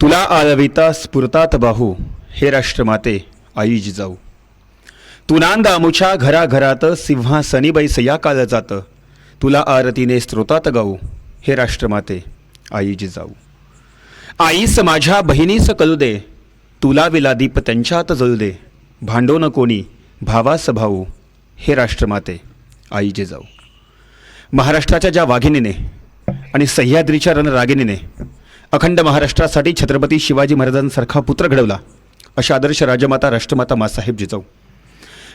तुला आळविता स्फुरतात बाहू हे राष्ट्रमाते आई जिजाऊ. तू नांद घराघरात सिंहासनी बैस या जातं जात तुला आरतीने स्त्रोतात गाऊ हे राष्ट्रमाते आई जिजाऊ. आईस माझ्या बहिणीस कलू दे तुला विला दीप त्यांच्यात जळू दे भांडो न कोणी भावास भाऊ हे राष्ट्रमाते आई जिजाऊ. महाराष्ट्राच्या ज्या वाघिणीने आणि सह्याद्रीच्या रणरागिणीने अखंड महाराष्ट्रासाठी छत्रपती शिवाजी महाराजांसारखा पुत्र घडवला अशा आदर्श राजमाता राष्ट्रमाता मासाहेब जिजाऊ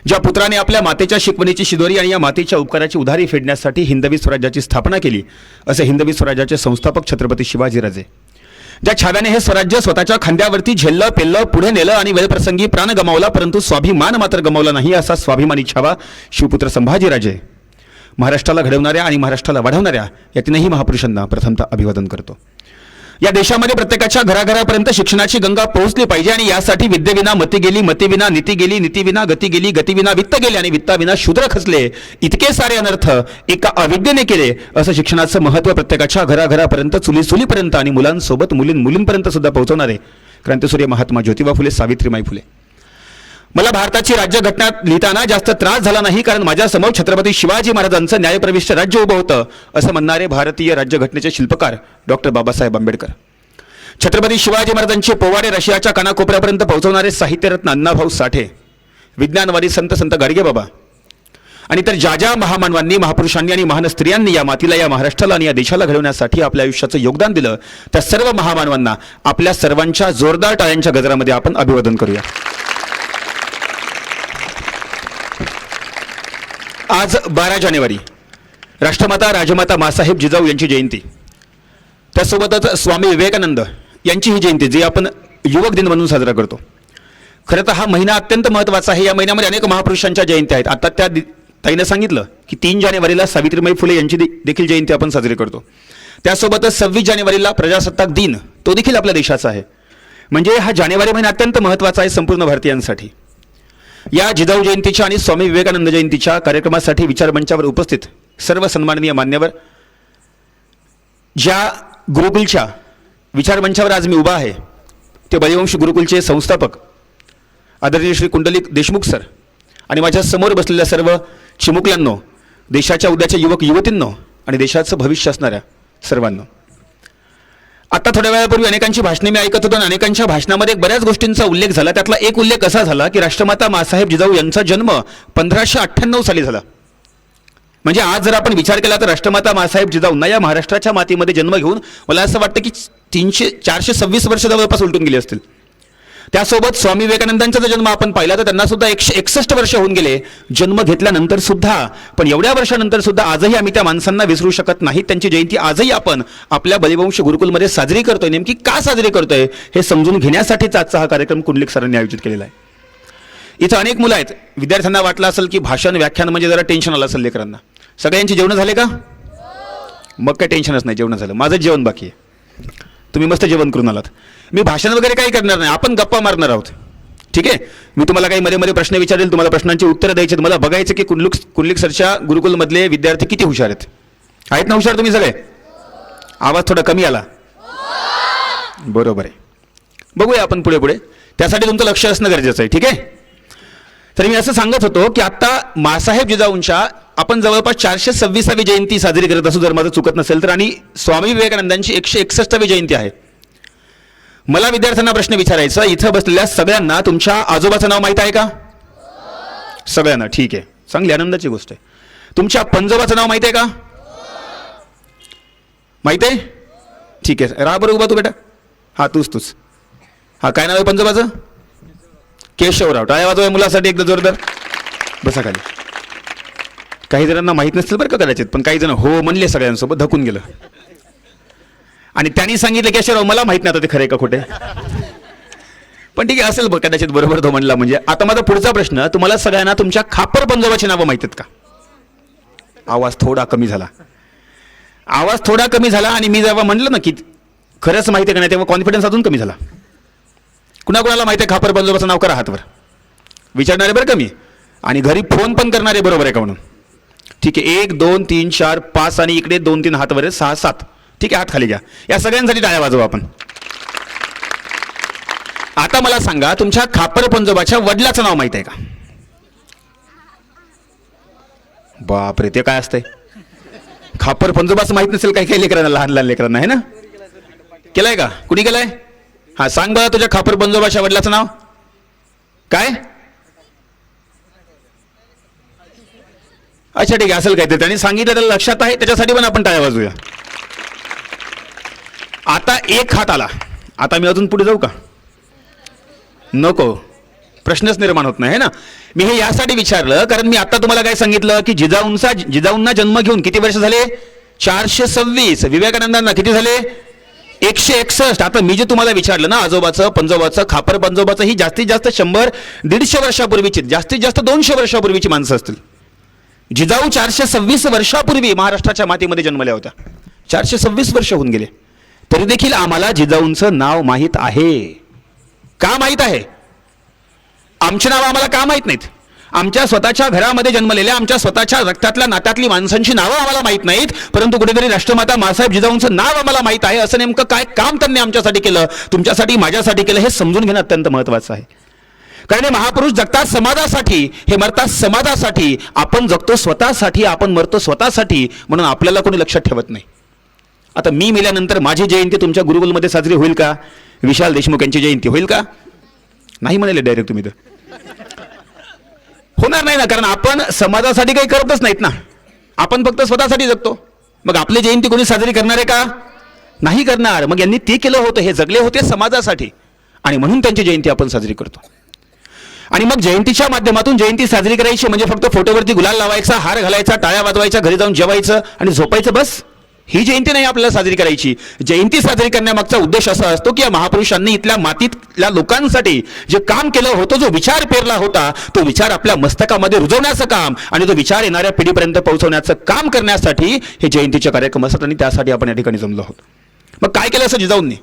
ज्या पुत्राने आपल्या मातेच्या शिकवणीची शिदोरी आणि या मातेच्या उपकाराची उधारी फेडण्यासाठी हिंदवी स्वराज्याची स्थापना केली असे हिंदवी स्वराज्याचे संस्थापक छत्रपती शिवाजीराजे ज्या छाव्याने हे स्वराज्य स्वतःच्या खांद्यावरती झेललं पेललं पुढे नेलं आणि वेळप्रसंगी प्राण गमावला परंतु स्वाभिमान मात्र गमावला नाही असा स्वाभिमानी छावा शिवपुत्र संभाजीराजे महाराष्ट्राला घडवणाऱ्या आणि महाराष्ट्राला वाढवणाऱ्या या तीनही महापुरुषांना प्रथमतः अभिवादन करतो. या देशामध्ये प्रत्येकाच्या घराघरापर्यंत शिक्षणाची गंगा पोहोचली पाहिजे आणि यासाठी विद्येविना मती गेली मतीविना नीती गेली नीतीविना गती गेली गतीविना वित्त गेले आणि वित्ताविना शूद्र खचले. इतके सारे अनर्थ एका अविद्येने केले असं शिक्षणाचं महत्त्व प्रत्येकाच्या घराघरापर्यंत चुली चुलीपर्यंत आणि मुलांसोबत मुलीं मुलींपर्यंत सुद्धा पोहोचवणारे क्रांतिसूर्य महात्मा ज्योतिबा फुले सावित्रीमाई फुले. मला भारताची राज्यघटना लिहिताना जास्त त्रास झाला नाही कारण माझ्यासमोर छत्रपती शिवाजी महाराजांचं न्यायप्रविष्ट राज्य उभं होतं असं म्हणणारे भारतीय राज्यघटनेचे शिल्पकार डॉक्टर बाबासाहेब आंबेडकर. छत्रपती शिवाजी महाराजांचे पोवाडे रशियाच्या कानाकोपऱ्यापर्यंत पोहोचवणारे साहित्यरत्न अण्णाभाऊ साठे विज्ञानवादी संत संत गाडगेबाबा आणि तर ज्या ज्या महामानवांनी महापुरुषांनी आणि महान स्त्रियांनी या मातीला या महाराष्ट्राला आणि या देशाला घडवण्यासाठी आपल्या आयुष्याचं योगदान दिलं त्या सर्व महामानवांना आपल्या सर्वांच्या जोरदार टाळ्यांच्या गजरामध्ये आपण अभिवादन करूया. आज बारा जानेवारी. राष्ट्रमाता राजमाता मासाहेब जिजाऊ यांची जयंती. त्यासोबतच स्वामी विवेकानंद यांची ही जयंती जी आपण युवक दिन म्हणून साजरा करतो. खरं तर हा महिना अत्यंत महत्त्वाचा आहे. या महिन्यामध्ये अनेक महापुरुषांच्या जयंत्या आहेत. आता त्या ताईनं सांगितलं की तीन जानेवारीला सावित्रीबाई फुले यांची दे- देखील जयंती आपण साजरी करतो. त्यासोबतच सव्वीस जानेवारीला प्रजासत्ताक दिन तो देखील आपल्या देशाचा आहे. म्हणजे हा जानेवारी महिना अत्यंत महत्त्वाचा आहे संपूर्ण भारतीयांसाठी. या जिजाऊ जयंतीच्या आणि स्वामी विवेकानंद जयंतीच्या कार्यक्रमासाठी विचारमंचावर उपस्थित सर्व सन्माननीय मान्यवर ज्या गुरुकुलच्या विचारमंचावर आज मी उभा आहे ते बलिवंश गुरुकुलचे संस्थापक आदरणीय श्री कुंडलिक देशमुख सर आणि माझ्यासमोर बसलेल्या सर्व चिमुकल्यांनो देशाच्या उद्याच्या युवक युवतींनो आणि देशाचं भविष्य असणाऱ्या सर्वांना. आता थोड्या वेळापूर्वी अनेकांची भाषणे मी ऐकत होतो आणि अनेकांच्या भाषणामध्ये बऱ्याच गोष्टींचा उल्लेख झाला. त्यातला एक उल्लेख असा झाला की राष्ट्रमाता मासाहेब जिजाऊ यांचा जन्म पंधराशे अठ्ठ्याण्णव साली झाला. म्हणजे आज जर आपण विचार केला तर राष्ट्रमाता मासाहेब जिजाऊंना या महाराष्ट्राच्या मातीमध्ये जन्म घेऊन मला असं वाटतं की तीनशे चारशे सव्वीस वर्ष जवळपास उलटून गेली असतील. त्यासोबत स्वामी विवेकानंदांचा जर जन्म आपण पाहिला तर त्यांना सुद्धा एकशे एकसष्ट वर्ष होऊन गेले. जन्म घेतल्यानंतर सुद्धा पण एवढ्या वर्षानंतर सुद्धा आजही आम्ही त्या माणसांना विसरू शकत नाही. त्यांची जयंती आजही आपण आपल्या बलिवंश गुरुकुलमध्ये साजरी करतोय. नेमकी का साजरी करतोय हे समजून घेण्यासाठीच आजचा हा कार्यक्रम कुंडलिक सरांनी आयोजित केलेला आहे. इथं अनेक मुलं आहेत. विद्यार्थ्यांना वाटलं असेल की भाषण व्याख्यान म्हणजे जरा टेन्शन आलं असेल लेकरांना. सगळ्यांची जेवणं झाले का? मग काय टेन्शनच नाही जेवण झालं. माझंच जेवण बाकी आहे. तुम्ही मस्त जेवण करून आलात. मी भाषण वगैरे काही करणार नाही आपण गप्पा मारणार आहोत. ठीक आहे? मी तुम्हाला काही मध्ये मध्ये प्रश्न विचारेल तुम्हाला प्रश्नांची उत्तरं द्यायची आहेत. मला बघायचं की कुंडलुक कुंडलिक सरच्या गुरुकुलमधले विद्यार्थी किती हुशार आहेत. आहेत ना हुशार तुम्ही सगळे? आवाज थोडा कमी आला. बरोबर आहे. बघूया आपण पुढे पुढे. त्यासाठी तुमचं लक्ष असणं गरजेचं आहे ठीक आहे? तर मी असं सांगत होतो की आत्ता मासाहेब जिजाऊंच्या आपण जवळपास चारशे सव्वीसावी जयंती साजरी करत असू जर माझं चुकत नसेल तर. आणि स्वामी विवेकानंदांची एकशे एकसष्टावी जयंती आहे. मला विद्यार्थ्यांना प्रश्न विचारायचा इथं बसलेल्या सगळ्यांना तुमच्या आजोबाचं नाव माहीत आहे का? सगळ्यांना ठीक आहे. चांगली आनंदाची गोष्ट आहे. तुमच्या पंजोबाचं नाव माहीत आहे का? माहीत आहे? ठीक आहे. राहा बरं उभा तू बेटा. हा तूच तूच. हा काय नाव आहे पंजोबाचं? केशवराव. टाळ्या वाजवा मुलासाठी एकदा जोरदार. बसा खाली. काही जणांना माहीत नसतील बरं का कदाचित पण काही जण हो म्हणले सगळ्यांसोबत धकून गेलं. आणि त्यांनी सांगितलं केशवराव मला माहीत नाही आता ते खरे का खोटे पण ठीक आहे असेल बघ कदाचित बरोबर तो म्हणला म्हणजे. आता माझा पुढचा प्रश्न तुम्हाला सगळ्यांना तुमच्या खापर पंजोबाची नावं माहीत आहेत का? आवाज थोडा कमी झाला. आवाज थोडा कमी झाला आणि मी जेव्हा म्हणलं ना की खरंच माहिती आहे का नाही तेव्हा कॉन्फिडन्स अजून कमी झाला. कुणाकुणाला माहिती आहे खापर बंदोबस्त नाव करा हातवर. विचारणारे बरं कमी आणि घरी फोन पण करणारे बरोबर आहे का म्हणून? ठीक आहे एक दोन तीन चार पाच आणि इकडे दोन तीन हातवर आहे सहा सात. ठीक आहे हात खाली घ्या. या सगळ्यांसाठी टाळ्या वाजवू आपण. आता मला सांगा तुमच्या खापर पंजोबाच्या वडिलाचं नाव माहीत आहे का? बापरे ते काय असतंय? खापर पंजोबाचं माहीत नसेल काही काही लेकरांना लहान लहान लेकरांना आहे ना? केलाय का? कुणी केलाय? हा सांग बघा तुझ्या खापर पंजोबाच्या वडिलाचं नाव. काय? अच्छा ठीक आहे असेल काय ते त्यांनी सांगितलं त्याला लक्षात आहे. त्याच्यासाठी पण आपण टाळ्या वाजूया. आता एक हात आला. आता मी अजून पुढे जाऊ का? नको. प्रश्नच निर्माण होत नाही ना? मी हे यासाठी विचारलं कारण मी आता तुम्हाला काय सांगितलं की जिजाऊंचा जिजाऊंना जन्म घेऊन किती वर्ष झाले? चारशे सव्वीस. विवेकानंदांना किती झाले? एकशे एकसष्ट. आता मी जे तुम्हाला विचारलं ना आजोबाचं पंजोबाचं खापर पंजोबाचं ही जास्तीत जास्त शंभर दीडशे वर्षापूर्वीची जास्तीत जास्त दोनशे वर्षापूर्वीची माणसं असतील. जिजाऊ चारशे सव्वीस वर्षापूर्वी महाराष्ट्राच्या मातीमध्ये जन्मल्या होत्या. चारशे सव्वीस वर्ष होऊन गेले. तरी देखील आम्हाला जिजाऊंचं नाव माहीत आहे. का माहीत आहे? आमची नावं आम्हाला का माहीत नाहीत? आमच्या स्वतःच्या घरामध्ये जन्मलेल्या आमच्या स्वतःच्या रक्तातल्या नात्यातली माणसांची नावं आम्हाला माहीत नाहीत परंतु कुठेतरी राष्ट्रमाता मासाहेब जिजाऊंचं नाव आम्हाला माहीत आहे असं नेमकं काय काम त्यांनी आमच्यासाठी केलं तुमच्यासाठी माझ्यासाठी केलं हे समजून घेणं अत्यंत महत्त्वाचं आहे. कारण हे महापुरुष जगतात समाजासाठी हे मरतात समाजासाठी आपण जगतो स्वतःसाठी आपण मरतो स्वतःसाठी म्हणून आपल्याला कोणी लक्षात ठेवत नाही. आता मी मेल्यानंतर माझी जयंती तुमच्या गुरुकुलमध्ये साजरी होईल का? विशाल देशमुख यांची जयंती होईल का? नाही म्हणाले डायरेक्ट तुम्ही तर. होणार नाही ना कारण आपण समाजासाठी काही करतच नाहीत ना. आपण फक्त स्वतःसाठी जगतो. मग आपली जयंती कोणी साजरी करणार आहे का? नाही करणार. मग यांनी ते केलं होतं हे जगले होते समाजासाठी. आणि म्हणून त्यांची जयंती आपण साजरी करतो. आणि मग जयंतीच्या माध्यमातून जयंती साजरी करायची म्हणजे फक्त फोटोवरती गुलाल लावायचा हार घालायचा टाळ्या वाजवायच्या घरी जाऊन जेवायचं आणि झोपायचं बस? ही जयंती नाही आपल्याला साजरी करायची. जयंती साजरी करण्यामागचा उद्देश असा असतो की या महापुरुषांनी इथल्या मातीतल्या लोकांसाठी जे काम केलं होतं जो विचार पेरला होता तो विचार आपल्या मस्तकामध्ये रुजवण्याचं काम आणि तो विचार येणाऱ्या पिढीपर्यंत पोहोचवण्याचं काम करण्यासाठी हे जयंतीचे कार्यक्रम असतात आणि त्यासाठी आपण या ठिकाणी जमलो आहोत. मग काय केलं असं जिजाऊंनी?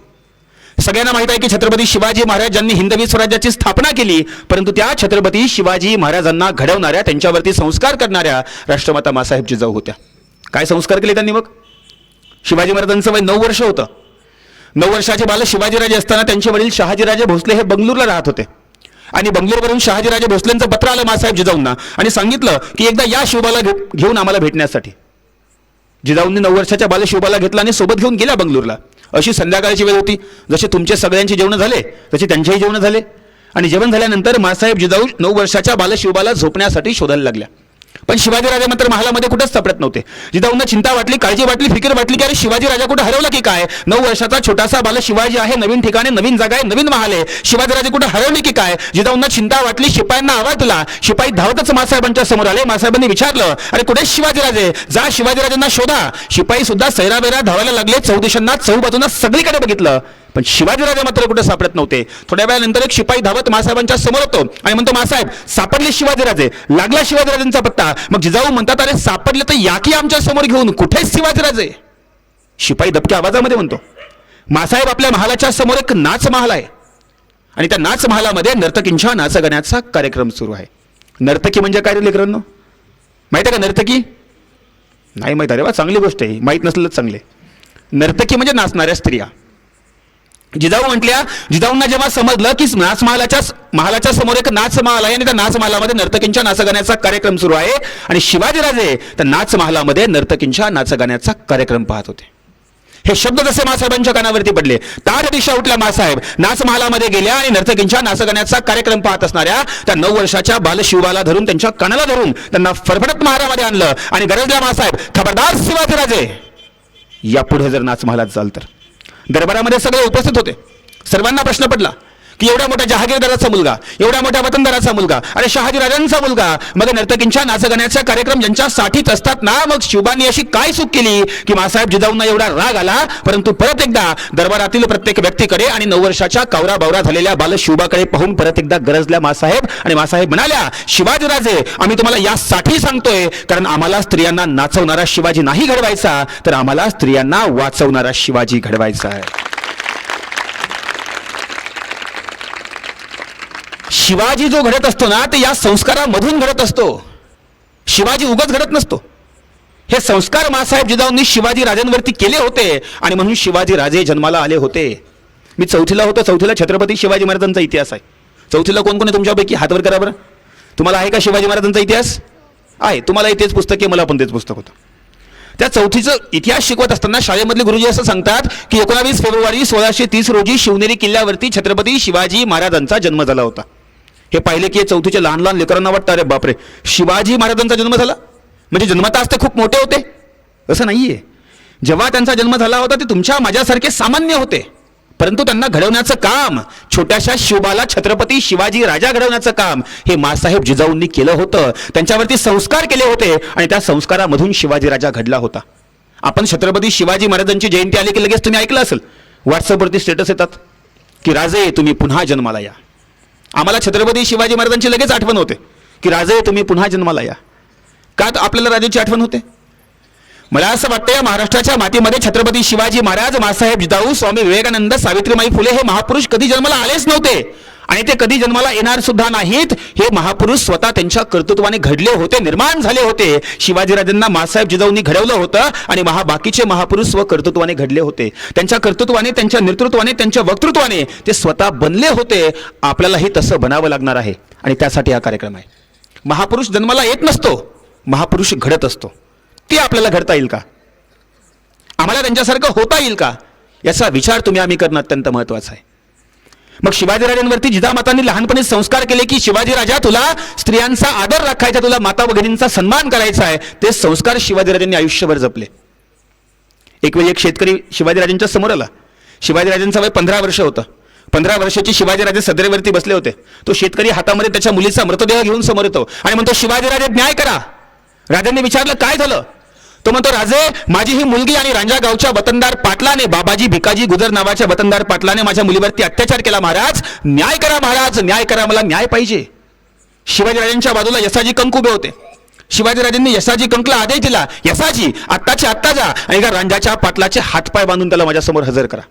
सगळ्यांना माहीत आहे की छत्रपती शिवाजी महाराज यांनी हिंदवी स्वराज्याची स्थापना केली परंतु त्या छत्रपती शिवाजी महाराजांना घडवणाऱ्या त्यांच्यावरती संस्कार करणाऱ्या राष्ट्रमाता मासाहेब जिजाऊ होत्या. काय संस्कार केले त्यांनी मग? शिवाजी महाराजांचं वय नऊ वर्ष होतं. नऊ वर्षाचे बाल शिवाजीराजे असताना त्यांचे वडील शहाजीराजे भोसले हे बंगलोरला राहत होते. आणि बंगलोरवरून शहाजीराजे भोसलेंचं पत्र आलं मासाहेब जिजाऊंना आणि सांगितलं की एकदा या शिवबाला घे- घेऊन आम्हाला भेटण्यासाठी. जिजाऊंनी नऊ वर्षाच्या बाल शिवबाला घेतला आणि सोबत घेऊन गेल्या बंगलोरला. अशी संध्याकाळची वेळ होती. जसे तुमचे सगळ्यांचे जेवण झाले तसे त्यांचेही जेवण झाले. आणि जेवण झाल्यानंतर मासाहेब जिजाऊ नऊ वर्षाच्या बालशिवबाला झोपण्यासाठी शोधायला लागल्या. पण शिवाजीराजे मात्र महालामध्ये कुठेच सापडत नव्हते. जिजाऊंना चिंता वाटली काळजी वाटली फिकीर वाटली की अरे शिवाजी राजा कुठे हरवला की काय? नऊ वर्षाचा छोटासा बाल शिवाजी आहे नवीन ठिकाणी नवीन जागा आहे नवीन महाल आहे. शिवाजीराजे कुठे हरवले की काय? जिजाऊंना चिंता वाटली शिपायांना आवाज दिला शिपाई धावतच मासाहेबांच्या समोर आले. मासाहेबांनी विचारलं अरे कुठे शिवाजीराजे जा शिवाजीराजांना शोधा. शिपाई सुद्धा सैराबेरा धावायला लागले. चौदिशांना चौबाजूंना सगळीकडे बघितलं. पण शिवाजीराजे मात्र कुठे सापडत नव्हते. थोड्या वेळानंतर एक शिपाई धावत मासाहेबांच्या समोर होतो आणि म्हणतो मासाहेब सापडले शिवाजीराजे लागला शिवाजीराजांचा पत्ता. मग जिजाऊ म्हणतात अरे सापडले तर याकी आमच्यासमोर घेऊन कुठे शिवाजीराजे शिपाई दबक्या आवाजामध्ये म्हणतो मासाहेब आपल्या महालाच्या समोर एक नाच महाल आहे. आणि त्या नाच महालामध्ये नर्तकींच्या नाचगण्याचा कार्यक्रम सुरू आहे. नर्तकी म्हणजे काय लेकरांनो? माहिती आहे का नर्तकी? नाही माहीत. अरे वा चांगली गोष्ट आहे. माहीत नसलं चांगले. नर्तकी म्हणजे नाचणाऱ्या स्त्रिया. जिजाऊ म्हटल्या जिजाऊंना जेव्हा समजलं की नाच महालाच्या महालाच्या समोर एक नाचमहाल आहे आणि त्या नाच महालामध्ये नर्तकींच्या नाचगाण्याचा कार्यक्रम सुरू आहे आणि शिवाजीराजे त्या नाच महालामध्ये नर्तकींच्या नाचगाण्याचा कार्यक्रम पाहत होते. हे शब्द जसे मासाहेबांच्या कानावरती पडले तार दिशा उठल्या मासाहेब. नाच महालामध्ये गेल्या आणि नर्तकींच्या नाचगाण्याचा कार्यक्रम पाहत असणाऱ्या त्या नऊ वर्षाच्या बालशिवाला धरून त्यांच्या कानाला धरून त्यांना फरफडत महारामध्ये आणलं आणि गरजल्या मासाहेब खबरदार शिवाजीराजे यापुढे जर नाच महालात जाल तर दरबारामध्ये सगळे उपस्थित होते. सर्वांना प्रश्न पडला. की एवढ्या मोठ्या जहागीरदाराचा मुलगा एवढ्या मोठ्या वतनदाराचा मुलगा अरे शहाजीराजांचा मुलगा मग नर्तकींच्या नाचगाण्याचा कार्यक्रम ज्यांच्यासाठीच असतात ना मग शिवबांनी अशी काय चूक केली की मासाहेब जिजाऊंना एवढा राग आला? परंतु परत एकदा दरबारातील प्रत्येक व्यक्तीकडे आणि नऊ वर्षाच्या कावरा बावरा झालेल्या बाल शिवबाकडे पाहून परत एकदा गरजल्या मासाहेब आणि मासाहेब म्हणाल्या शिवाजीराजे आम्ही तुम्हाला यासाठी सांगतोय कारण आम्हाला स्त्रियांना नाचवणारा शिवाजी नाही घडवायचा तर आम्हाला स्त्रियांना वाचवणारा शिवाजी घडवायचा आहे. शिवाजी जो घडत असतो ना ते या संस्कारामधून घडत असतो. शिवाजी उगाच घडत नसतो. हे संस्कार मासाहेब जिजाऊंनी शिवाजी राजांवरती केले होते आणि म्हणून शिवाजी राजे जन्माला आले होते. मी चौथीला होतो चौथीला छत्रपती शिवाजी महाराजांचा इतिहास आहे. चौथीला कोण कोण आहे तुमच्यापैकी? हातवर करा बरं. तुम्हाला आहे का शिवाजी महाराजांचा इतिहास? आहे. तुम्हाला तेच पुस्तक आहे मला पण तेच पुस्तक होतं. त्या चौथीचं इतिहास शिकवत असताना शाळेमधले गुरुजी असं सांगतात की एकोणावीस फेब्रुवारी सोळाशे तीस रोजी शिवनेरी किल्ल्यावरती छत्रपती शिवाजी महाराजांचा जन्म झाला होता. हे पाहिले की चौथीच्या लहान लहान लेकरांना वाटतं अरे बापरे शिवाजी महाराजांचा जन्म झाला? म्हणजे जन्मताच ते खूप मोठे होते. असं नाही आहे जेव्हा त्यांचा जन्म झाला होता ते तुमच्या माझ्यासारखे सामान्य होते. परंतु त्यांना घडवण्याचं काम छोट्याशा शिवबाला छत्रपती शिवाजी राजा घडवण्याचं काम हे मासाहेब जिजाऊंनी केलं होतं. त्यांच्यावरती संस्कार केले होते आणि त्या संस्कारामधून शिवाजी राजा घडला होता. आपण छत्रपती शिवाजी महाराजांची जयंती आली की लगेच तुम्ही ऐकलं असेल? व्हॉट्सअपवरती स्टेटस येतात की राजे तुम्ही पुन्हा जन्माला या. आम्हाला छत्रपती शिवाजी महाराजांची लगेच आठवण होते की राजे तुम्ही पुन्हा जन्माला या. का तर आपल्याला राजाची आठवण होते? मला असं वाटतं या महाराष्ट्राच्या मातीमध्ये छत्रपती शिवाजी महाराज मासाहेब जिजाऊ स्वामी विवेकानंद सावित्रीमाई फुले हे महापुरुष कधी जन्माला आलेच नव्हते. आणि ते कधी जन्माला येणार सुद्धा नाहीत. हे महापुरुष स्वतः त्यांच्या कर्तृत्वाने घडले होते निर्माण झाले होते. शिवाजीराजांना मासाहेब जिजाऊंनी घडवलं होतं आणि महा बाकीचे महापुरुष स्व कर्तृत्वाने घडले होते. त्यांच्या कर्तृत्वाने त्यांच्या नेतृत्वाने त्यांच्या वक्तृत्वाने ते स्वतः बनले होते. आपल्यालाही तसं बनावं लागणार आहे. आणि त्यासाठी हा कार्यक्रम आहे. महापुरुष जन्माला येत नसतो महापुरुष घडत असतो. ते आपल्याला घडता येईल का? आम्हाला त्यांच्यासारखं होता येईल का? याचा विचार तुम्ही आम्ही करणं अत्यंत महत्त्वाचा आहे. मग शिवाजीराजांवरती जिजामातांनी लहानपणी संस्कार केले की शिवाजी राजा तुला स्त्रियांचा आदर राखायचा तुला माता भगिनींचा सन्मान करायचा आहे. ते संस्कार शिवाजीराजांनी आयुष्यभर जपले. एक वेळी एक शेतकरी शिवाजीराजांच्या समोर आला. शिवाजीराजांचा वय पंधरा वर्ष होतं. पंधरा वर्षाची शिवाजीराजे सदरेवरती बसले होते. तो शेतकरी हातामध्ये त्याच्या मुलीचा मृतदेह घेऊन समोर येतो आणि म्हणतो शिवाजीराजे न्याय करा. राजांनी विचारलं काय झालं? तो म्हणतो राजे माझी ही मुलगी आणि रांजा गावच्या वतनदार पाटलाने बाबाजी भिकाजी गुजर नावाच्या वतनदार पाटलाने माझ्या मुलीवरती अत्याचार केला महाराज. न्याय करा महाराज. न्याय करा मला न्याय पाहिजे. शिवाजीराजांच्या बाजूला यसाजी कंक उभे होते. शिवाजीराजांनी यशाजी कंकला आदेश दिला यसाजी आत्ताचे आत्ता जा आणि एका रांजाच्या पाटलाचे हातपाय बांधून त्याला माझ्यासमोर हजर करा.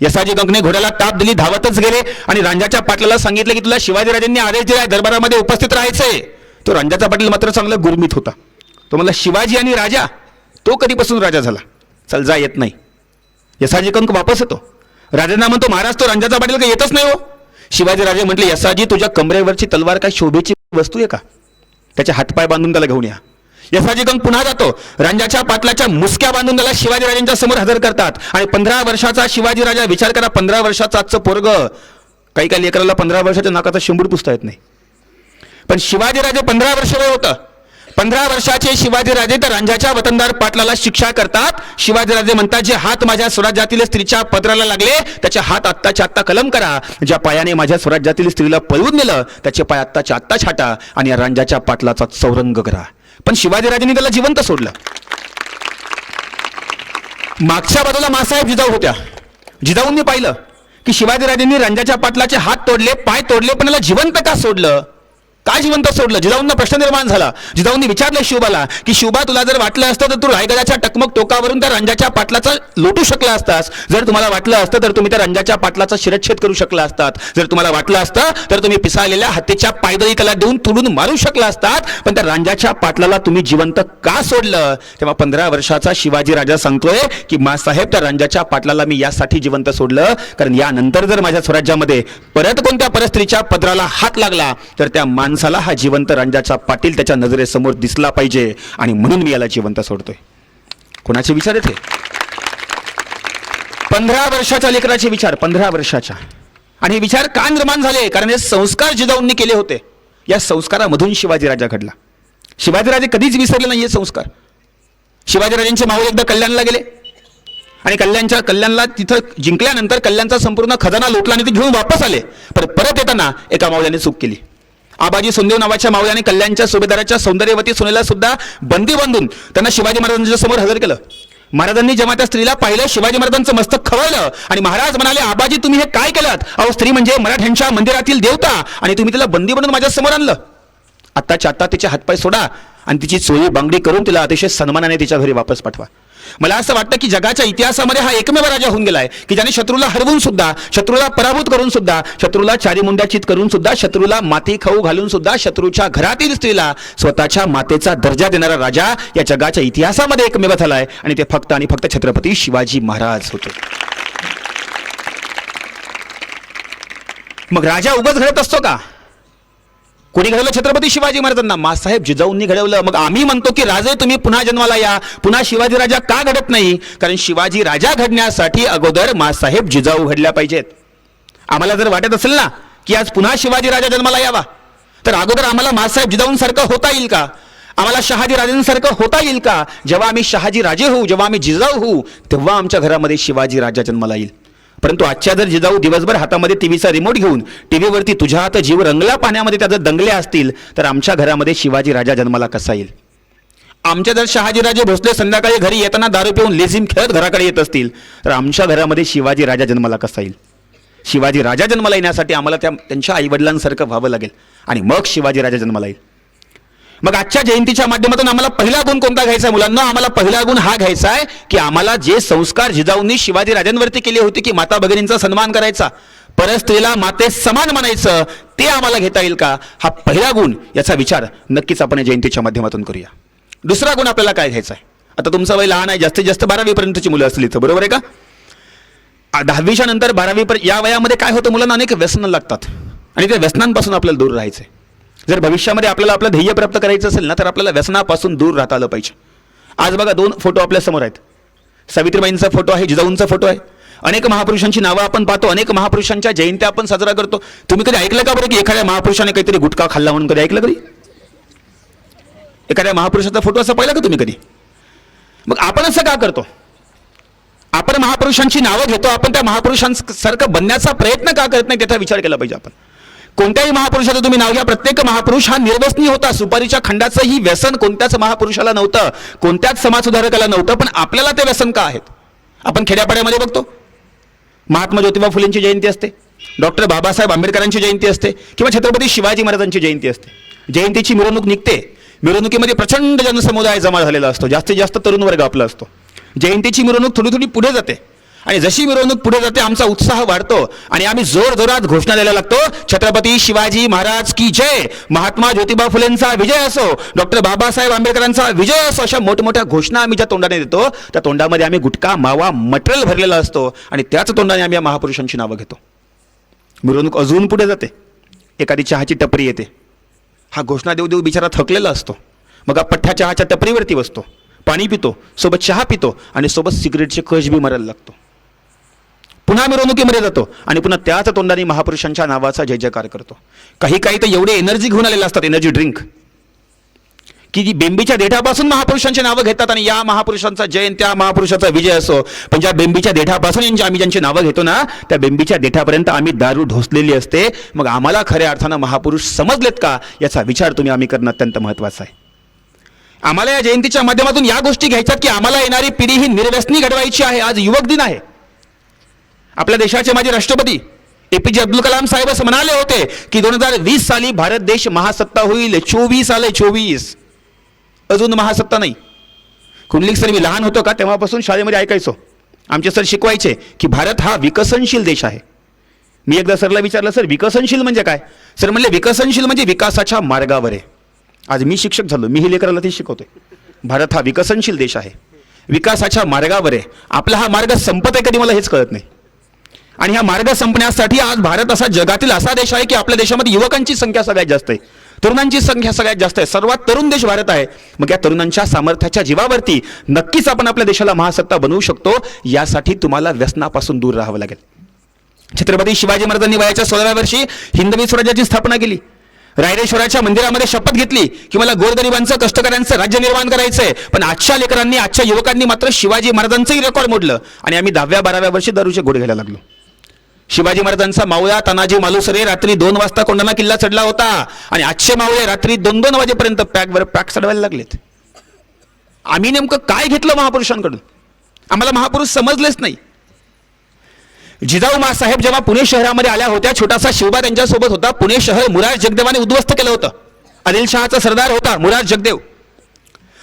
यशाजी कंकने घोड्याला ताप दिली धावतच गेले आणि रांजाच्या पाटलाला सांगितलं की तुला शिवाजीराजांनी आदेश दिलाय दरबारामध्ये उपस्थित राहायचंय. तो रांजाचा पाटील मात्र चांगला गुरमीत होता. तो म्हणला शिवाजी आणि राजा तो कधीपासून राजा झाला? चल जा येत नाही. यसाजी कंक वापस येतो. राजांना म्हणतो महाराज तो रांजाचा पाटील काही येतच नाही हो. शिवाजी राजे म्हटले यसाजी तुझ्या कमरेवरची तलवार काय शोभेची वस्तू आहे का? त्याचे हातपाय बांधून त्याला घेऊन या. यसाजी कंक पुन्हा जातो. रांजाच्या पाटलाच्या मुसक्या बांधून त्याला शिवाजीराजांच्या समोर हजर करतात. आणि पंधरा वर्षाचा शिवाजी राजा विचार करा पंधरा वर्षाचा आजचं पोरग. काही काही लेकराला पंधरा वर्षाच्या नाकाचा शिंबूड पुसता येत नाही. पण शिवाजीराजे पंधरा वर्ष वय होतं. पंधरा वर्षाचे शिवाजीराजे तर रांजाच्या वतनदार पाटलाला शिक्षा करतात. शिवाजीराजे म्हणतात जे हात माझ्या स्वराज्यातील स्त्रीच्या पदराला लागले त्याचे हात आत्ताच्या आत्ता कलम करा. ज्या पायाने माझ्या स्वराज्यातील स्त्रीला पळवून नेलं त्याचे पाय आत्ताच्या आत्ता छाटा आणि या पाटलाचा चौरंग करा. पण शिवाजीराजेंनी त्याला जिवंत सोडलं. मागच्या बाजूला मासाहेब जिजाऊ होत्या. जिजाऊंनी पाहिलं की शिवाजीराजेंनी रांजाच्या पाटलाचे हात तोडले पाय तोडले पण त्याला जिवंत का सोडलं? का जिवंत सोडलं? जिजाऊंना प्रश्न निर्माण झाला. जिजाऊंनी विचारलं शिवबाला की शिवबा तुला जर वाटलं असतं तर तू रायगडाच्या टकमक टोकावरून त्या रांजाच्या पाटलाचा लोटू शकला असतास. जर तुम्हाला वाटलं असतं तर तुम्ही त्या रांजाच्या पाटलाचा शिरच्छेद करू शकला असतात. जर तुम्हाला वाटलं असतं तर तुम्ही पिसाळलेल्या हत्तीच्या पायदळी त्याला देऊन तुडून मारू शकला असतात. पण त्या रांजाच्या पाटलाला तुम्ही जिवंत का सोडलं? तेव्हा पंधरा वर्षाचा शिवाजी राजा सांगतोय की मासाहेब त्या रांजाच्या पाटलाला मी यासाठी जिवंत सोडलं. कारण यानंतर जर माझ्या स्वराज्यामध्ये परत कोणत्या परस्त्रीच्या पदराला हात लागला तर त्या माणसाला हा जिवंत रांजाचा पाटील त्याच्या नजरेसमोर दिसला पाहिजे आणि म्हणून मी याला जिवंत सोडतोय. कोणाचे विचार येते पंधरा वर्षाच्या लेकराचे विचार पंधरा वर्षाच्या. आणि हे विचार का निर्माण झाले? कारण हे संस्कार जिजाऊंनी केले होते. या संस्कारामधून शिवाजीराजा घडला. शिवाजीराजे कधीच विसरले नाही हे संस्कार. शिवाजीराजांचे माऊल एकदा कल्याणला गेले. आणि कल्याणच्या कल्याणला तिथं जिंकल्यानंतर कल्याणचा संपूर्ण खजाना लुटला आणि ते घेऊन वापस आले. पण परत येताना एका माऊल्याने चूक केली. आबाजी सुंदेव नावाच्या मावल्याने कल्याणच्या सुभेदाराच्या सौंदर्यवती सुनेला सुद्धा बंदी बांधून त्यांना शिवाजी महाराजांच्या समोर हजर केलं. महाराजांनी जेव्हा त्या स्त्रीला पाहिलं शिवाजी महाराजांचं मस्तक खवळलं आणि महाराज म्हणाले आबाजी तुम्ही हे काय केलं अहो स्त्री म्हणजे मराठ्यांच्या मंदिरातील देवता आणि तुम्ही तिला बंदी बनवून माझ्यासमोर आणलं. आत्ताच्या आत्ता तिचे हातपाय सोडा आणि तिची चोळी बांगडी करून तिला अतिशय सन्मानाने तिच्या घरी वापस पाठवा. मला असं वाटतं की जगाच्या इतिहासामध्ये हा एकमेव राजा होऊन गेलाय की ज्याने शत्रूला हरवून सुद्धा शत्रूला पराभूत करून सुद्धा शत्रूला चारीमुंड्याचित करून सुद्धा शत्रूला माती खाऊ घालून सुद्धा शत्रूच्या घरातील स्त्रीला स्वतःच्या मातेचा दर्जा देणारा राजा या जगाच्या इतिहासामध्ये एकमेव झालाय. आणि ते फक्त आणि फक्त छत्रपती शिवाजी महाराज होते. मग राजा उगाच घडत असतो का? कोणी घडवलं? छत्रपती शिवाजी महाराजांना. मासाहेब जिजाऊंनी घडवलं. मग आम्ही म्हणतो की राजे तुम्ही पुन्हा जन्माला या. पुन्हा शिवाजी राजा का घडत नाही? कारण शिवाजी राजा घडण्यासाठी अगोदर मासाहेब जिजाऊ घडल्या पाहिजेत. आम्हाला जर वाटत असेल ना की आज पुन्हा शिवाजी राजा जन्माला यावा तर अगोदर आम्हाला मासाहेब जिजाऊंसारखं होता येईल का? आम्हाला शहाजी राजांसारखं होता येईल का? जेव्हा आम्ही शहाजी राजे होऊ जेव्हा आम्ही जिजाऊ होऊ तेव्हा आमच्या घरामध्ये शिवाजी राजा जन्माला येईल. परंतु आजच्या जर जिजाऊ दिवसभर हातामध्ये टीव्हीचा रिमोट घेऊन टीव्हीवरती तुझ्या हात जीव रंगला पाण्यामध्ये त्या जर दंगले असतील तर आमच्या घरामध्ये शिवाजी राजा जन्माला कसा येईल? आमच्या जर शहाजीराजे भोसले संध्याकाळी घरी येताना दारू पिऊन लेझिम खेळत घराकडे येत असतील तर आमच्या घरामध्ये शिवाजी राजा जन्माला कसा येईल? शिवाजी राजा जन्माला येण्यासाठी आम्हाला त्या त्यांच्या आईवडिलांसारखं व्हावं लागेल आणि मग शिवाजी राजा जन्माला येईल. मग आजच्या जयंतीच्या माध्यमातून आम्हाला पहिला गुण कोणता घ्यायचा आहे मुलांना? आम्हाला पहिला गुण हा घ्यायचा आहे की आम्हाला जे संस्कार जिजाऊंनी शिवाजी राजांवरती केले होते की माता भगिनींचा सन्मान करायचा परस्त्रीला माते समान म्हणायचं ते आम्हाला घेता येईल का? हा पहिला गुण याचा विचार नक्कीच आपण जयंतीच्या माध्यमातून करूया. दुसरा गुण आपल्याला काय घ्यायचा आहे? आता तुमचं वय लहान आहे जास्तीत जास्त बारावीपर्यंतची मुलं असतील इथं बरोबर आहे का? दहावीच्या नंतर बारावी या वयामध्ये काय होतं मुलांना अनेक व्यसनं लागतात. आणि त्या व्यसनांपासून आपल्याला दूर राहायचं आहे जर भविष्यामध्ये आपल्याला आपलं ध्येय प्राप्त करायचं असेल ना तर आपल्याला व्यसनापासून दूर राहता आलं पाहिजे. आज बघा दोन फोटो आपल्यासमोर आहेत. सावित्रीबाईंचा फोटो आहे जिजाऊंचा फोटो आहे. अनेक महापुरुषांची नावं आपण पाहतो अनेक महापुरुषांच्या जयंत्या आपण साजरा करतो. तुम्ही कधी ऐकलं का बरं की एखाद्या महापुरुषाने काहीतरी गुटखा खाल्ला म्हणून कधी ऐकलं कधी? एखाद्या महापुरुषाचा फोटो असा पाहिला का तुम्ही कधी? मग आपण असं का करतो? आपण महापुरुषांची नावं घेतो आपण त्या महापुरुषांसारखं बनण्याचा प्रयत्न का करत नाही त्याचा विचार केला पाहिजे आपण. कोणत्याही महापुरुषाचं तुम्ही नाव घ्या. प्रत्येक महापुरुष हा निर्वसनी होता. सुपारीच्या खंडाचंही व्यसन कोणत्याच महापुरुषाला नव्हतं. कोणत्याच समाजसुधारकाला नव्हतं. पण आपल्याला ते व्यसन का आहेत? आपण खेड्यापाड्यामध्ये बघतो. महात्मा ज्योतिबा फुलेंची जयंती असते. डॉक्टर बाबासाहेब आंबेडकरांची जयंती असते. किंवा छत्रपती शिवाजी महाराजांची जयंती असते. जयंतीची मिरवणूक निघते. मिरवणुकीमध्ये प्रचंड जनसमुदाय जमा झालेला असतो. जास्तीत जास्त तरुण वर्ग आपला असतो. जयंतीची मिरवणूक थोडी थोडी पुढे जाते. आणि जशी मिरवणूक पुढे जाते आमचा उत्साह वाढतो. आणि आम्ही जोर जोरात घोषणा द्यायला लागतो छत्रपती शिवाजी महाराज की जय. महात्मा ज्योतिबा फुलेंचा विजय असो डॉक्टर बाबासाहेब आंबेडकरांचा विजय असो अशा मोठमोठ्या घोषणा आम्ही ज्या तोंडाने देतो त्या तोंडामध्ये आम्ही गुटखा मावा मटेरियल भरलेला असतो आणि त्याच तोंडाने आम्ही या महापुरुषांची नावं घेतो. मिरवणूक अजून पुढे जाते. एखादी चहाची टपरी येते. हा घोषणा देऊ देऊ बिचारा थकलेला असतो. मग हा पठ्ठ्या चहाच्या टपरीवरती बसतो. पाणी पितो सोबत चहा पितो आणि सोबत सिगरेटचे कश बी मरायला लागतो. पुन्हा मिरवणुकीमध्ये जातो आणि पुन्हा त्याच तोंडाने महापुरुषांच्या नावाचा जय जयकार करतो. काही काही तर एवढे एनर्जी घेऊन आलेले असतात एनर्जी ड्रिंक की जी बेंबीच्या देठापासून महापुरुषांची नावं घेतात आणि या महापुरुषांचा जयंत त्या महापुरुषाचा विजय असो. पण ज्या बेंबीच्या देठापासून यांची आम्ही ज्यांची नावं घेतो ना त्या बेंबीच्या देठापर्यंत आम्ही दारू ढोसलेली असते. मग आम्हाला खऱ्या अर्थानं महापुरुष समजलेत का? याचा विचार तुम्ही आम्ही करणं अत्यंत महत्त्वाचा आहे. आम्हाला या जयंतीच्या माध्यमातून या गोष्टी घ्यायच्यात की आम्हाला येणारी पिढी ही निर्व्यसनी घडवायची आहे. आज युवक दिन आहे. आपल्या देशाचे माजी राष्ट्रपती ए पी जे अब्दुल कलाम साहेब असं म्हणाले होते की दोन हजार वीस साली भारत देश महासत्ता होईल. चोवीस आले चोवीस. अजून महासत्ता नाही. कुंडलिक सर मी लहान होतो का तेव्हापासून शाळेमध्ये ऐकायचो. आमचे सर शिकवायचे की भारत हा विकसनशील देश आहे. मी एकदा सरला विचारलं सर विकसनशील म्हणजे काय? सर म्हणले विकसनशील म्हणजे विकासाच्या मार्गावर आहे. आज मी शिक्षक झालो मी हे लेकराला ते शिकवतोय. भारत हा विकसनशील देश आहे. विकासाच्या मार्गावर आहे. आपला हा मार्ग संपत आहे कधी मला हेच कळत नाही. आणि हा मार्ग संपण्यासाठी आज भारत असा जगातील असा देश आहे की आपल्या देशामध्ये युवकांची संख्या सगळ्यात जास्त आहे. तरुणांची संख्या सगळ्यात जास्त आहे. सर्वात तरुण देश भारत आहे. मग या तरुणांच्या सामर्थ्याच्या जीवावरती नक्कीच आपण आपल्या देशाला महासत्ता बनवू शकतो. यासाठी तुम्हाला व्यसनापासून दूर राहावं लागेल. छत्रपती शिवाजी महाराजांनी वयाच्या सोळाव्या वर्षी हिंदवी स्वराज्याची स्थापना केली. रायरेश्वराच्या मंदिरामध्ये शपथ घेतली की मला गोरगरिबांचं कष्टकऱ्यांचं राज्य निर्माण करायचंय. पण आजच्या लेकरांनी आजच्या युवकांनी मात्र शिवाजी महाराजांचंही रेकॉर्ड मोडलं. आणि आम्ही दहाव्या बाराव्या वर्षी दारूचे घोडे घ्यायला लागलो. शिवाजी महाराजांचा मावळा तानाजी मालुसरे रात्री दोन वाजता कोंढाणा किल्ला चढला होता. आणि आजचे मावळे रात्री दोन दोन वाजेपर्यंत पॅकवर पॅक चढवायला लागलेत. आम्ही नेमकं काय घेतलं महापुरुषांकडून? आम्हाला महापुरुष समजलेच नाही. जिजाऊ मासाहेब जेव्हा पुणे शहरामध्ये आल्या होत्या छोटासा शिवबा त्यांच्यासोबत होता. पुणे शहर मुरार जगदेवाने उद्ध्वस्त केलं होतं. आदिलशहाचा सरदार होता मुरार जगदेव.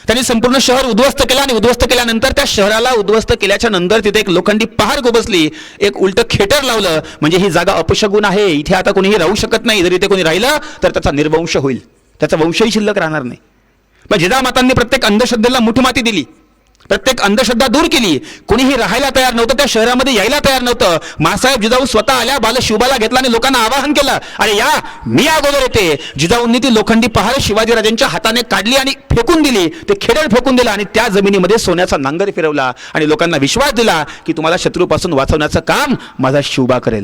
त्यांनी संपूर्ण शहर उद्ध्वस्त केलं आणि उद्ध्वस्त केल्यानंतर त्या शहराला उद्ध्वस्त केल्याच्यानंतर तिथे एक लोखंडी पहार गोबसली एक उलट खेटर लावलं. म्हणजे ही जागा अपशगुन आहे. इथे आता कोणीही राहू शकत नाही. जर इथे कोणी राहिलं तर त्याचा निर्वंश होईल. त्याचा वंशही शिल्लक राहणार नाही. मग जिजामातांनी प्रत्येक अंधश्रद्धेला मुठमाती दिली. प्रत्येक अंधश्रद्धा दूर केली. कोणीही राहायला तयार नव्हतं त्या शहरामध्ये यायला तयार नव्हतं. मासाहेब जिजाऊ स्वतः आल्या बाल शिवबाला घेतला आणि लोकांना आवाहन केलं. अरे या मी अगोदर येते. जिजाऊंनी ती लोखंडी पहाड शिवाजीराजांच्या हाताने काढली आणि फेकून दिली. ते खेडळ फेकून दिला आणि त्या जमिनीमध्ये सोन्याचा नांगर फिरवला आणि लोकांना विश्वास दिला की तुम्हाला शत्रूपासून वाचवण्याचं काम माझा शिवबा करेल.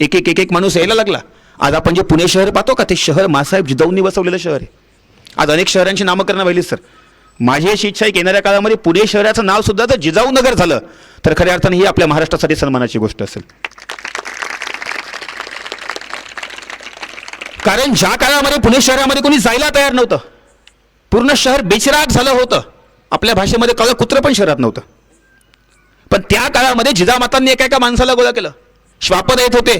एक एक एक एक माणूस यायला लागला. आज आपण जे पुणे शहर पाहतो का ते शहर मासाहेब जिजाऊंनी बसवलेलं शहर आहे. आज अनेक शहरांची नामकरणं व्हायली सर. माझी अशी इच्छा आहे की येणाऱ्या काळामध्ये पुणे शहराचं नाव सुद्धा जर जिजाऊ नगर झालं तर खऱ्या अर्थाने ही आपल्या महाराष्ट्रासाठी सन्मानाची गोष्ट असेल. कारण ज्या काळामध्ये पुणे शहरामध्ये कोणी जायला तयार नव्हतं पूर्ण शहर बेचिराग झालं होतं आपल्या भाषेमध्ये काळ कुत्र पण शहरात नव्हतं. पण त्या काळामध्ये जिजामातांनी एका एका माणसाला गोळा केलं. श्वापद येत होते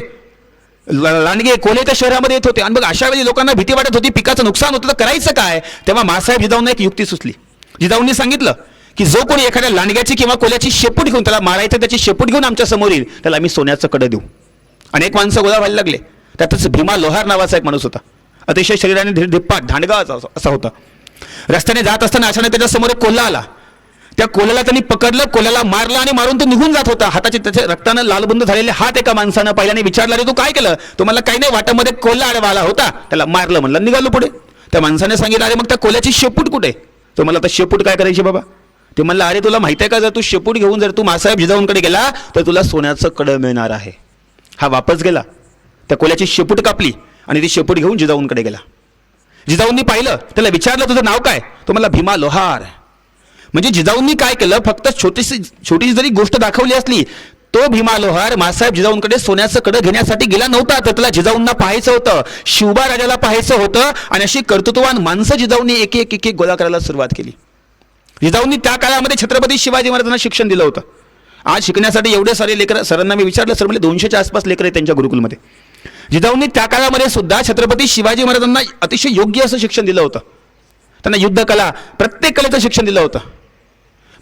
लांडगे कोले त्या शहरामध्ये येत होते. आणि मग अशा वेळी लोकांना भीती वाटत होती पिकाचं नुकसान होतं तर करायचं काय? तेव्हा मासाहेब जिजाऊंना एक युक्ती सुचली. जिजाऊंनी सांगितलं की जो कोणी एखाद्या लांडग्याची किंवा कोल्याची शेपूट घेऊन त्याला मारायचं त्याची शेपूट घेऊन आमच्यासमोर येईल. त्याला आम्ही सोन्याचं कडं देऊ. अनेक माणसं गोळा व्हायला लागले. त्यातच भीमा लोहार नावाचा एक माणूस होता. अतिशय शरीराने धिप्पाट धांडगा असा असा होता. रस्त्याने जात असताना अचानक त्याच्यासमोर एक कोल्हा आला. त्या कोल्याला त्यांनी पकडलं कोल्याला मारलं आणि मारून तो निघून जात होता. हाताचे त्याच्या रक्तानं लालबंद झालेले हात एका माणसानं पहिल्याने विचारला रे तू काय केलं? तो काही नाही वाटामध्ये कोल्हा आडवा आला होता. त्याला मारलं म्हणलं निघालो पुढे. त्या माणसाने सांगितलं अरे मग त्या कोल्याची शेपूट कुठे? तर मला आता शेपूट काय करायची बाबा? ते म्हणलं अरे तुला माहिती आहे का? जर तू शेपूट घेऊन जर तू मासाहेब जिजाऊंकडे गेला तर तुला सोन्याचं कडं मिळणार आहे. हा वापस गेला. त्या कोल्याची शेपूट कापली आणि ती शेपूट घेऊन जिजाऊंकडे गेला. जिजाऊंनी पाहिलं त्याला विचारलं तुझं नाव काय? तो मला भीमा लोहार. म्हणजे जिजाऊंनी काय केलं फक्त छोटीशी छोटीशी जरी गोष्ट दाखवली असली तो भीमा लोहार मासाहेब जिजाऊंकडे सोन्याचं कडं घेण्यासाठी गेला नव्हता तर त्याला जिजाऊंना पाहायचं होतं. शिवबा राजाला पाहायचं होतं आणि अशी कर्तृत्ववान माणसं जिजाऊंनी एक एक एक एक गोळा करायला सुरुवात केली. जिजाऊंनी त्या काळामध्ये छत्रपती शिवाजी महाराजांना शिक्षण दिलं होतं. आज शिकण्यासाठी एवढे सारे लेकर सरांना मी विचारलं सर म्हणजे दोनशेच्या आसपास लेकर आहेत त्यांच्या गुरुकुलमध्ये. जिजाऊंनी त्या काळामध्ये सुद्धा छत्रपती शिवाजी महाराजांना अतिशय योग्य असं शिक्षण दिलं होतं. त्यांना युद्धकला प्रत्येक कलेचं शिक्षण दिलं होतं.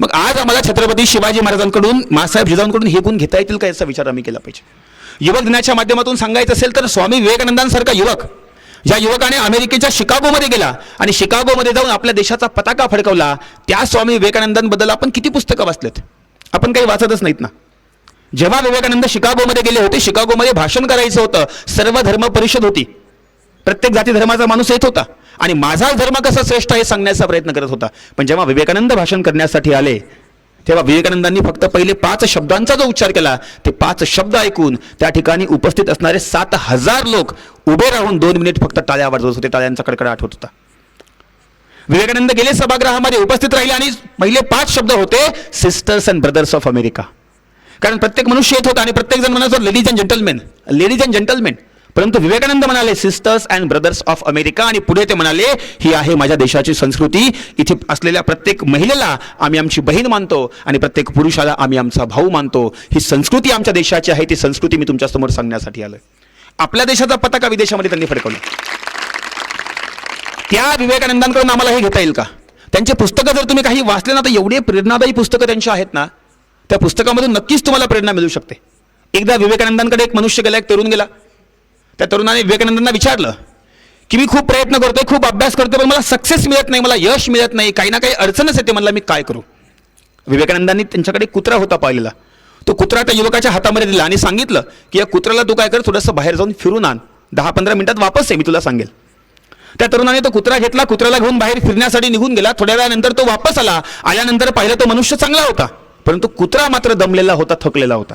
मग आज आम्हाला छत्रपती शिवाजी महाराजांकडून मासाहेब जिजाऊंकडून हे गुण घेता येतील का याचा विचार आम्ही केला पाहिजे. युवक दिनाच्या माध्यमातून सांगायचं असेल तर स्वामी विवेकानंदांसारखा युवक ज्या युवकाने अमेरिकेच्या शिकागोमध्ये गेला आणि शिकागोमध्ये जाऊन आपल्या देशाचा पताका फडकवला त्या स्वामी विवेकानंदांबद्दल आपण किती पुस्तकं वाचलेत? आपण काही वाचतच नाहीत ना. जेव्हा विवेकानंद शिकागोमध्ये गेले होते शिकागोमध्ये भाषण करायचं होतं सर्व धर्म परिषद होती. प्रत्येक जाती धर्माचा माणूस येत होता. आणि माझा धर्म कसा श्रेष्ठ आहे सांगण्याचा प्रयत्न करत होता. पण जेव्हा विवेकानंद भाषण करण्यासाठी आले तेव्हा विवेकानंदांनी फक्त पहिले पाच शब्दांचा जो उच्चार केला ते पाच शब्द ऐकून त्या ठिकाणी उपस्थित असणारे सात हजार लोक उभे राहून दोन मिनिट फक्त टाळ्या वाजवत होते टाळ्यांचा कडकडाट होत होता. विवेकानंद गेले सभागृहामध्ये उपस्थित राहिले आणि पहिले पाच शब्द होते sisters and brothers of America कारण प्रत्येक मनुष्य येत होता आणि प्रत्येक जण म्हणत ladies and gentlemen ladies and gentlemen परंतु विवेकानंद म्हणाले sisters and brothers of America आणि पुढे ते म्हणाले ही आहे माझ्या देशाची संस्कृती. इथे असलेल्या प्रत्येक महिलेला आम्ही आमची बहीण मानतो आणि प्रत्येक पुरुषाला आम्ही आमचा भाऊ मानतो. ही संस्कृती आमच्या देशाची आहे. ती संस्कृती मी तुमच्यासमोर सांगण्यासाठी आलोय. आपल्या देशाचा पताका विदेशामध्ये त्यांनी फडकवला. त्या विवेकानंदांकडून आम्हाला हे घेता येईल का? त्यांचे पुस्तकं जर तुम्ही काही वाचले ना तर एवढे प्रेरणादायी पुस्तकं त्यांची आहेत ना त्या पुस्तकामधून नक्कीच तुम्हाला प्रेरणा मिळू शकते. एकदा विवेकानंदांकडे एक मनुष्य गेला एक तरुण गेला. त्या तरुणाने विवेकानंदांना विचारलं की मी खूप प्रयत्न करतोय खूप अभ्यास करतोय पण मला सक्सेस मिळत नाही मला यश मिळत नाही काही ना काही अडचणच येते मला मी काय करू? विवेकानंदांनी त्यांच्याकडे कुत्रा होता पाहिलेला. तो कुत्रा त्या युवकाच्या हातामध्ये दिला आणि सांगितलं की या कुत्र्याला तू काय कर थोडंसं बाहेर जाऊन फिरून आण. दहा पंधरा मिनिटात वापस आहे मी तुला सांगेल. त्या तरुणाने तो कुत्रा घेतला कुत्र्याला घेऊन बाहेर फिरण्यासाठी निघून गेला. थोड्या वेळानंतर तो वापस आला. आल्यानंतर पाहिलं तो मनुष्य चांगला होता परंतु कुत्रा मात्र दमलेला होता थकलेला होता.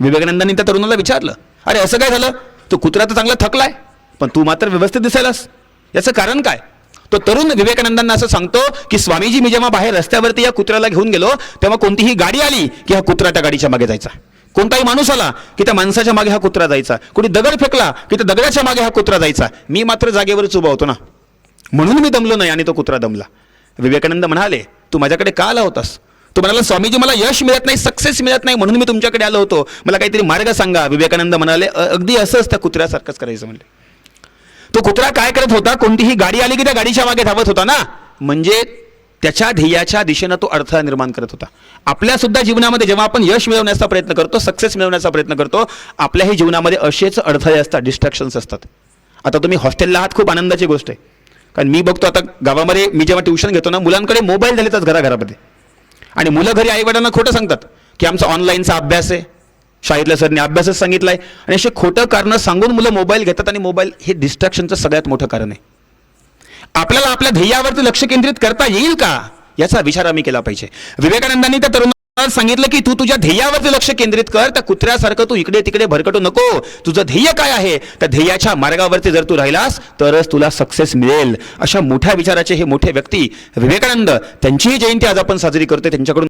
विवेकानंदांनी त्या तरुणाला विचारलं अरे असं काय झालं? तो कुत्रा तर चांगला थकलाय पण तू मात्र व्यवस्थित दिसायलास. याचं कारण काय? तो तरुण विवेकानंदांना असं सांगतो की स्वामीजी मी जेव्हा बाहेर रस्त्यावरती या कुत्र्याला घेऊन गेलो तेव्हा कोणतीही गाडी आली की हा कुत्रा त्या गाडीच्या मागे जायचा. कोणताही माणूस आला की त्या माणसाच्या मागे हा कुत्रा जायचा. कोणी दगड फेकला की त्या दगडाच्या मागे हा कुत्रा जायचा. मी मात्र जागेवरच उभा होतो ना. म्हणून मी दमलो नाही आणि तो कुत्रा दमला. विवेकानंद म्हणाले तू माझ्याकडे का आला होतास? तो म्हणाला स्वामीजी मला यश मिळत नाही सक्सेस मिळत नाही म्हणून मी तुमच्याकडे आलो होतो. मला काहीतरी मार्ग सांगा. विवेकानंद म्हणाले अगदी असंच त्या कुत्र्यासारखंच करायचं म्हणले. तो कुत्रा काय करत होता? कोणतीही गाडी आली की त्या गाडीच्या मागे धावत होता ना? म्हणजे त्याच्या ध्येयाच्या दिशेनं तो अडथळा निर्माण करत होता. आपल्या सुद्धा जीवनामध्ये जेव्हा आपण यश मिळवण्याचा प्रयत्न करतो सक्सेस मिळवण्याचा प्रयत्न करतो आपल्याही जीवनामध्ये असेच अडथळे असतात डिस्ट्रॅक्शन्स असतात. आता तुम्ही हॉस्टेलला आहात खूप आनंदाची गोष्ट आहे. कारण मी बघतो आता गावामध्ये मी जेव्हा ट्युशन घेतो ना मुलांकडे मोबाईल झालेतच घराघरामध्ये. आणि मुलं घरी आईवडिलांना खोटं सांगतात की आमचा ऑनलाईनचा अभ्यास आहे. शाळेतल्या सरने अभ्यासच सांगितलाय. आणि असे खोटं कारणं सांगून मुलं मोबाईल घेतात आणि मोबाईल हे डिस्ट्रॅक्शनचं सगळ्यात मोठं कारण आहे. आपल्याला आपल्या ध्येयावरती लक्ष केंद्रित करता येईल का? याचा विचार आम्ही केला पाहिजे. विवेकानंदांनी त्या तरुण सांगितलं की तू तुझ्या ध्येयावरती लक्ष केंद्रित कर त्या कुत्र्यासारखं तू इकडे तिकडे भरकटू नको. तुझं ध्येय काय आहे? त्या ध्येयाच्या मार्गावरती जर तू राहिलास तरच तुला सक्सेस मिळेल. अशा मोठ्या विचाराचे हे मोठे व्यक्ती विवेकानंद त्यांचीही जयंती आज आपण साजरी करतोय त्यांच्याकडून